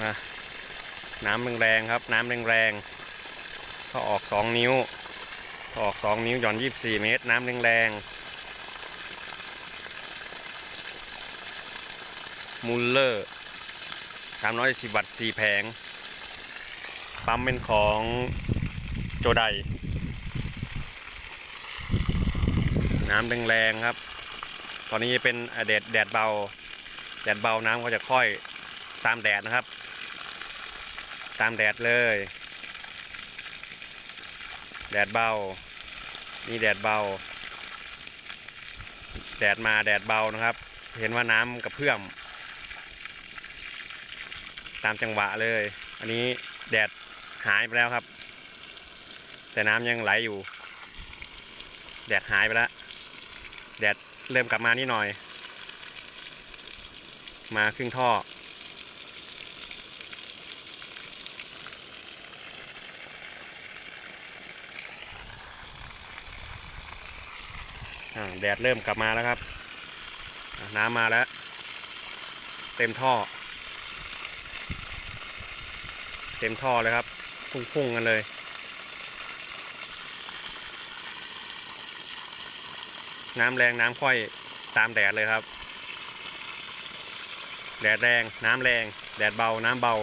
นะน้ำแรงๆครับ น้ำแรงๆก็ออกสองนิ้วก็ออกสองนิ้วหย่อนยี่สี่เมตร น้ำแรงๆมูลเลอร์สามร้อยสิบวัตต์สี่แผง ปั๊มเป็นของโจไดน้ำแรงๆครับ ตอนนี้เป็นแดดแดดเบา แดดเบาน้ำก็จะค่อยตามแดดนะครับ ตามแดดเลย แดดเบา นี่แดดเบา แดดมาแดดเบานะครับ เห็นว่าน้ำกระเพื่อม ตามจังหวะเลย อันนี้แดดหายไปแล้วครับ แต่น้ำยังไหลอยู่ แดดหายไปแล้ว แดดเริ่มกลับมานิดหน่อย มาครึ่งท่อ แดดเริ่มกลับมาแล้วครับ น้ำมาแล้ว เต็มท่อ เต็มท่อเลยครับ พุ่งๆกันเลยน้ำแรงน้ำค่อยตามแดดเลยครับ แดดแรงน้ำแรง แดดเบาน้ำเบา